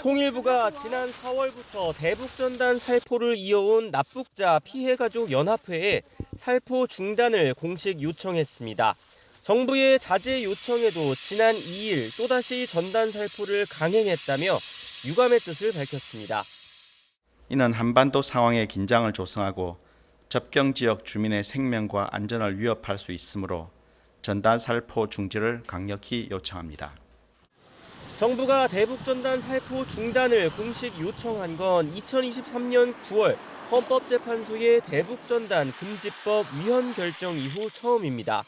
통일부가 지난 4월부터 대북전단 살포를 이어온 납북자 피해가족 연합회에 살포 중단을 공식 요청했습니다. 정부의 자제 요청에도 지난 2일 또다시 전단 살포를 강행했다며 유감의 뜻을 밝혔습니다. 이는 한반도 상황에 긴장을 조성하고 접경 지역 주민의 생명과 안전을 위협할 수 있으므로 전단 살포 중지를 강력히 요청합니다. 정부가 대북전단 살포 중단을 공식 요청한 건 2023년 9월 헌법재판소의 대북전단 금지법 위헌 결정 이후 처음입니다.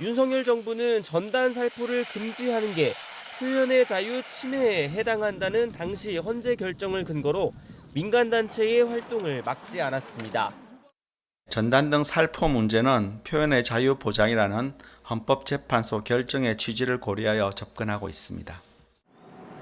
윤석열 정부는 전단 살포를 금지하는 게 표현의 자유 침해에 해당한다는 당시 헌재 결정을 근거로 민간단체의 활동을 막지 않았습니다. 전단 등 살포 문제는 표현의 자유 보장이라는 헌법재판소 결정의 취지를 고려하여 접근하고 있습니다.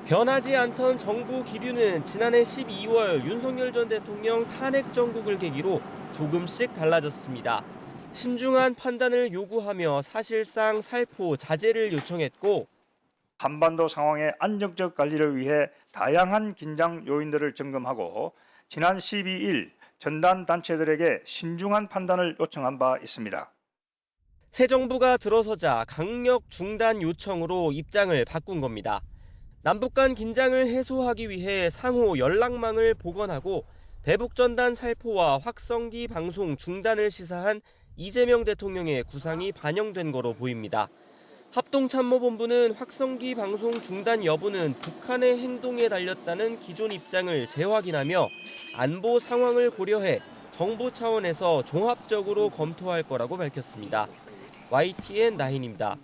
변하지 않던 정부 기류는 지난해 12월 윤석열 전 대통령 탄핵 정국을 계기로 조금씩 달라졌습니다. 신중한 판단을 요구하며 사실상 살포 자제를 요청했고 한반도 상황의 안정적 관리를 위해 다양한 긴장 요인들을 점검하고 지난 12일 전단 단체들에게 신중한 판단을 요청한 바 있습니다. 새 정부가 들어서자 강력 중단 요청으로 입장을 바꾼 겁니다. 남북 간 긴장을 해소하기 위해 상호 연락망을 복원하고 대북전단 살포와 확성기 방송 중단을 시사한 이재명 대통령의 구상이 반영된 거로 보입니다. 합동참모본부는 확성기 방송 중단 여부는 북한의 행동에 달렸다는 기존 입장을 재확인하며 안보 상황을 고려해 정부 차원에서 종합적으로 검토할 거라고 밝혔습니다. YTN 나인입니다.